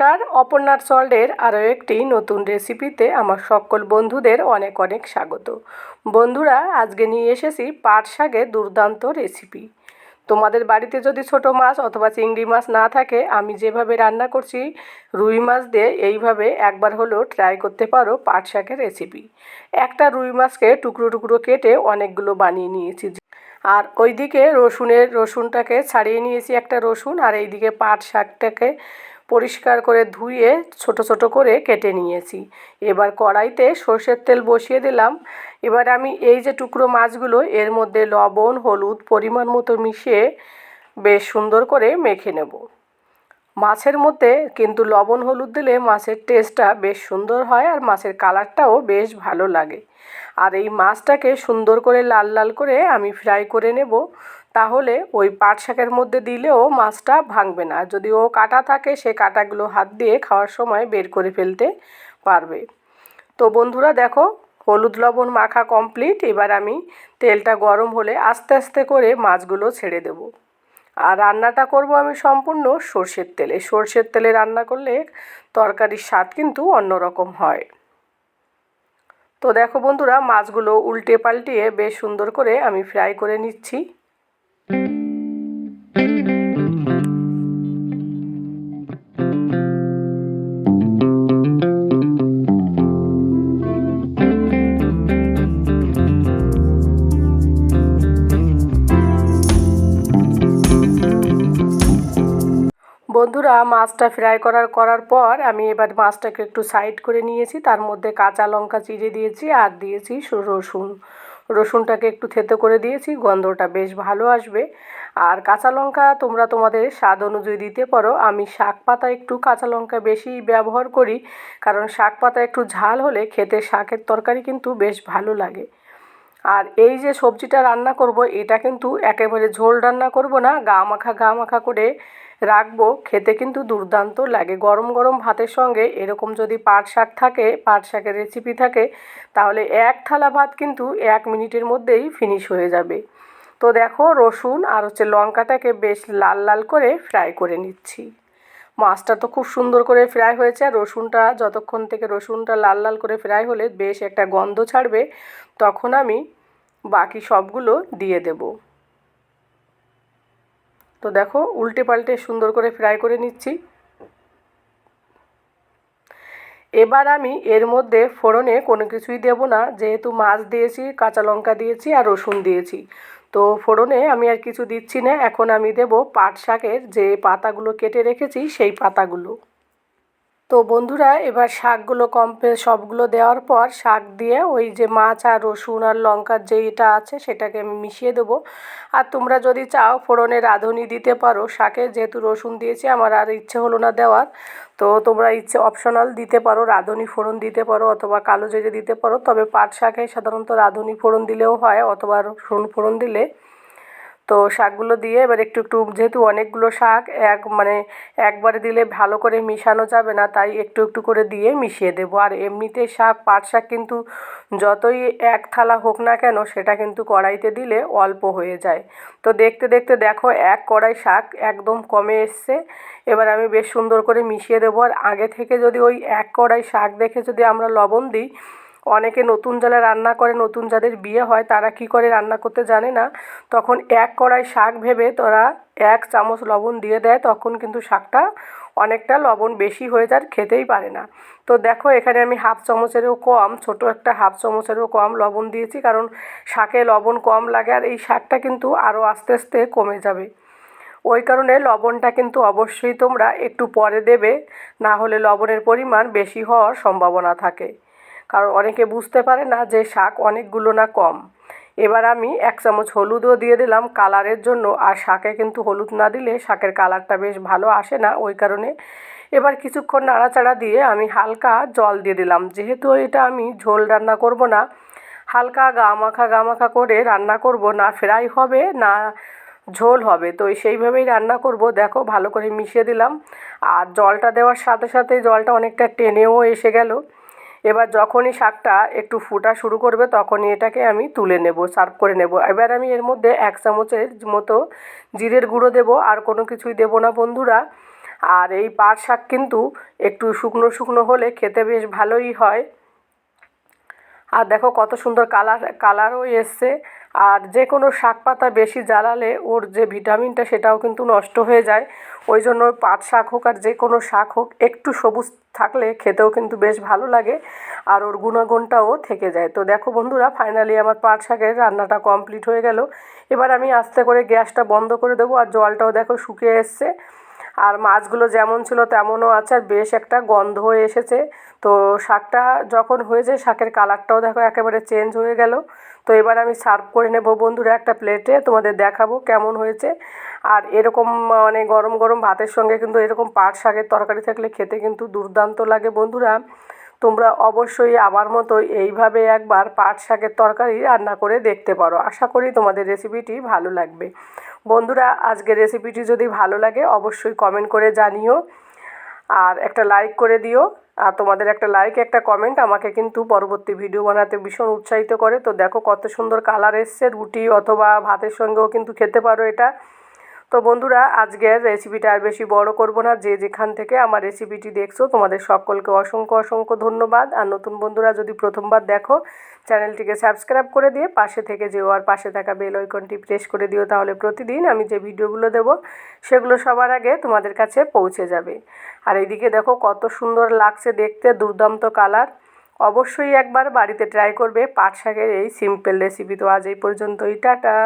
নমস্কার, অপর্ণার সল্টের আরও একটি নতুন রেসিপিতে আমার সকল বন্ধুদের অনেক অনেক স্বাগত। বন্ধুরা, আজকে নিয়ে এসেছি পাট শাকের দুর্দান্ত রেসিপি তোমাদের বাড়িতে যদি ছোট মাছ অথবা চিংড়ি মাছ না থাকে, আমি যেভাবে রান্না করছি, রুই মাছ দিয়ে এইভাবে একবার হলেও ট্রাই করতে পারো পাট শাকের রেসিপি একটা রুই মাছকে টুকরো টুকরো কেটে অনেকগুলো বানিয়ে নিয়েছি। আর ওইদিকে রসুনের, রসুনটাকে ছাড়িয়ে নিয়েছি একটা রসুন, আর এইদিকে পাট শাকটাকে পরিষ্কার করে ধুয়ে ছোট ছোট করে কেটে নিয়েছি। এবার কড়াইতে সর্ষের তেল বসিয়ে দিলাম। এবার আমি এই যে টুকরো মাছগুলো, এর মধ্যে লবণ, হলুদ পরিমাণ মতো মিশিয়ে বেশ সুন্দর করে মেখে নেব। মাছের মধ্যে কিন্তু লবণ, হলুদ দিলে মাছের টেস্টটা বেশ সুন্দর হয় আর মাছের কালারটাও বেশ ভালো লাগে। আর এই মাছটাকে সুন্দর করে লাল লাল করে আমি ফ্রাই করে নেব। তাহলে ওই পাট শাকের মধ্যে দিলেও মাছটা ভাঙবে না। যদি ও কাটা থাকে, সে কাটাগুলো হাত দিয়ে খাওয়ার সময় বের করে ফেলতে পারবে। তো বন্ধুরা, দেখো, হলুদ লবণ মাখা কমপ্লিট এবার আমি তেলটা গরম হলে আস্তে আস্তে করে মাছগুলো ছেড়ে দেব। আর রান্নাটা করব আমি সম্পূর্ণ সর্ষের তেলে। সর্ষের তেলে রান্না করলে তরকারির স্বাদ কিন্তু অন্যরকম হয়। তো দেখো বন্ধুরা, মাছগুলো উল্টে পাল্টিয়ে বেশ সুন্দর করে আমি ফ্রাই করে নিচ্ছি। বন্ধুরা, মাছটা ফ্রাই করার করার পর আমি এবার মাছটাকে একটু সাইড করে নিয়েছি। তার মধ্যে কাঁচা লঙ্কা চিড়ে দিয়েছি আর দিয়েছি রসুন। রসুনটাকে একটু থেতো করে দিয়েছি, গন্ধটা বেশ ভালো আসবে। আর কাঁচা লঙ্কা তোমরা তোমাদের স্বাদ অনুযায়ী দিতে পারো। আমি শাক পাতা একটু কাঁচা লঙ্কা বেশি ব্যবহার করি, কারণ শাক পাতা একটু ঝাল হলে খেতে শাকের তরকারি কিন্তু বেশ ভালো লাগে। আর এই যে সবজিটা রান্না করব, এটা কিন্তু একেবারে ঝোল রান্না করব না, গা মাখা গা মাখা করে রাখব, খেতে কিন্তু দুর্দান্ত লাগে। গরম গরম ভাতের সঙ্গে এরকম যদি পাট শাক থাকে, পাট শাকের রেসিপি থাকে, তাহলে এক থালা ভাত কিন্তু এক মিনিটের মধ্যেই ফিনিশ হয়ে যাবে। তো দেখো, রসুন আর হচ্ছে লঙ্কাটাকে বেশ লাল লাল করে ফ্রাই করে নিচ্ছি। মাছটা তো খুব সুন্দর করে ফ্রাই হয়েছে, আর রসুনটা যতক্ষণ থেকে রসুনটা লাল লাল করে ফ্রাই হলে বেশ একটা গন্ধ ছাড়বে, তখন আমি বাকি সবগুলো দিয়ে দেব। তো দেখো, উল্টে পাল্টে সুন্দর করে ফ্রাই করে নিচ্ছি। এবার আমি এর মধ্যে ফোড়নে কোনো কিছুই দেব না, যেহেতু মাছ দিয়েছি, কাঁচা লঙ্কা দিয়েছি আর রসুন দিয়েছি। তো ফোড়নে আমি আর কিছু দিচ্ছি না, এখন আমি দেব পাট শাকের যে পাতাগুলো কেটে রেখেছি, সেই পাতাগুলো। তো বন্ধুরা, এবার শাকগুলো কমপ্লিট সবগুলো দেওয়ার পর শাক দিয়ে ওই যে মাছ আর রসুন আর লঙ্কার যে এটা আছে সেটাকে আমি মিশিয়ে দেবো। আর তোমরা যদি চাও ফোড়নে রাঁধুনি দিতে পারো, শাকে যেহেতু রসুন দিয়েছি, আমার আর ইচ্ছে হলো না দেওয়ার। তো তোমরা ইচ্ছে অপশনাল দিতে পারো, রাঁধুনি ফোড়ন দিতে পারো অথবা কালো জিরে দিতে পারো। তবে পাট শাকে সাধারণত রাঁধুনি ফোড়ন দিলেও হয় অথবা রসুন ফোড়ন দিলে তো শাকগুলো দিয়ে এবার একটু একটু যেহেতু অনেকগুলো শাক, এক মানে একবারে দিলে ভালো করে মিশানো যাবে না, তাই একটু একটু করে দিয়ে মিশিয়ে দেবো। আর এমনিতে শাক, পাট শাক কিন্তু যতই এক থালা হোক না কেন, সেটা কিন্তু কড়াইতে দিলে অল্প হয়ে যায়। তো দেখতে দেখতে দেখো এক কড়াই শাক একদম কমে এসছে। এবার আমি বেশ সুন্দর করে মিশিয়ে দেবো। আর আগে থেকে যদি ওই এক কড়াই শাক দেখে যদি আমরা লবণ দিই অনেকে নতুন জালে রান্না করে, নতুন যাদের বিয়ে হয়, তারা কি করে রান্না করতে জানে না? তখন এক কড়াই শাক ভেবে তোরা এক চামচ লবণ দিয়ে দেয়, তখন কিন্তু শাকটা অনেকটা লবণ বেশি হয়ে যায় খেতেই পারে না। তো দেখো, এখানে আমি হাফ চামচেরও কম, ছোট একটা হাফ চামচেরও কম লবণ দিয়েছি, কারণ শাকে লবণ কম লাগে আর এই শাকটা কিন্তু আরও আস্তে আস্তে কমে যাবে। ওই কারণে লবণটা কিন্তু অবশ্যই তোমরা একটু পরে দেবে, না হলে লবণের পরিমাণ বেশি হওয়ার সম্ভাবনা থাকে। কারণ অনেকে বুঝতে পারে না যে শাক অনেকগুলো না কম। এবার আমি এক চামচ হলুদও দিয়ে দিলাম কালারের জন্য, আর শাকে কিন্তু হলুদ না দিলে শাকের কালারটা বেশ ভালো আসে না ওই কারণে। এবার কিছুক্ষণ নাড়াচাড়া দিয়ে আমি হালকা জল দিয়ে দিলাম। যেহেতু এটা আমি ঝোল রান্না করব না, হালকা গা মাখা গা মাখা করে রান্না করব, না ফ্রাই হবে না ঝোল হবে। তো সেইভাবেই রান্না করব। দেখো ভালো করে মিশিয়ে দিলাম। আর জলটা দেওয়ার সাথে সাথে জলটা অনেকটা টেনেও এসে গেল। এবার যখনই শাকটা একটু ফুটা শুরু করবে, তখনই এটাকে আমি তুলে নেব, সার্ভ করে নেব। এবার আমি এর মধ্যে এক চামচের মতো জিরের গুঁড়ো দেব, আর কোনো কিছুই দেব না বন্ধুরা। আর এই পাট শাক কিন্তু একটু শুকনো শুকনো হলে খেতে বেশ ভালোই হয়। আর দেখো কত সুন্দর কালার, কালারও এসছে। আর যে কোনো শাক পাতা বেশি জ্বালালে ওর যে ভিটামিনটা সেটাও কিন্তু নষ্ট হয়ে যায়। ওই জন্য পাট শাক হোক আর যে কোনো শাক হোক, একটু সবুজ থাকলে খেতেও কিন্তু বেশ ভালো লাগে আর ওর গুণাগুণটাও থেকে যায়। তো দেখো বন্ধুরা ফাইনালি আমার পাট শাকের রান্নাটা কমপ্লিট হয়ে গেল। এবার আমি আস্তে করে গ্যাসটা বন্ধ করে দেবো আর জলটাও দেখো শুকিয়ে এসছে। আর মাছগুলো যেমন ছিল তেমনও আছে, আর বেশ একটা গন্ধ হয়ে এসেছে। তো শাকটা যখন হয়েছে, শাকের কালারটাও দেখো একেবারে চেঞ্জ হয়ে গেল। তো এবার আমি সার্ভ করে নেব বন্ধুরা একটা প্লেটে তোমাদের দেখাবো কেমন হয়েছে। আর এরকম মানে গরম গরম ভাতের সঙ্গে কিন্তু এরকম পাট শাকের তরকারি থাকলে খেতে কিন্তু দুর্দান্ত লাগে বন্ধুরা। তোমরা অবশ্যই আমার মতো এইভাবে একবার পাট শাকের তরকারি রান্না করে দেখতে পারো। আশা করি তোমাদের রেসিপিটি ভালো লাগবে। বন্ধুরা, আজকের রেসিপিটি যদি ভালো লাগে, অবশ্যই কমেন্ট করে জানিও। আর একটা লাইক করে দিও। আর তোমাদের একটা লাইক একটা কমেন্ট আমাকে কিন্তু পরবর্তী ভিডিও বানাতে ভীষণ উৎসাহিত করে। তো দেখো কত সুন্দর কালার এসছে, রুটি অথবা ভাতের সঙ্গেও কিন্তু খেতে পারো এটা। তো বন্ধুরা, আজকের রেসিপিটা আর বেশি বড় করব না। যে যেখান থেকে আমার রেসিপিটি দেখছ, তোমাদের সকলকে অসংখ্য অসংখ্য ধন্যবাদ। আর নতুন বন্ধুরা, যদি প্রথমবার দেখো, চ্যানেলটিকে সাবস্ক্রাইব করে দিয়ে পাশে থেকে যেও আর পাশে থাকা বেল আইকনটি প্রেস করে দিও, তাহলে প্রতিদিন আমি যে ভিডিওগুলো দেব, সেগুলো সবার আগে তোমাদের কাছে পৌঁছে যাবে। আর এইদিকে দেখো, কত সুন্দর লাগছে দেখতে, দুর্দান্ত কালার অবশ্যই একবার বাড়িতে ট্রাই করবে পাট শাকের এই সিম্পল রেসিপি তো আজ এই পর্যন্তই, টাটা!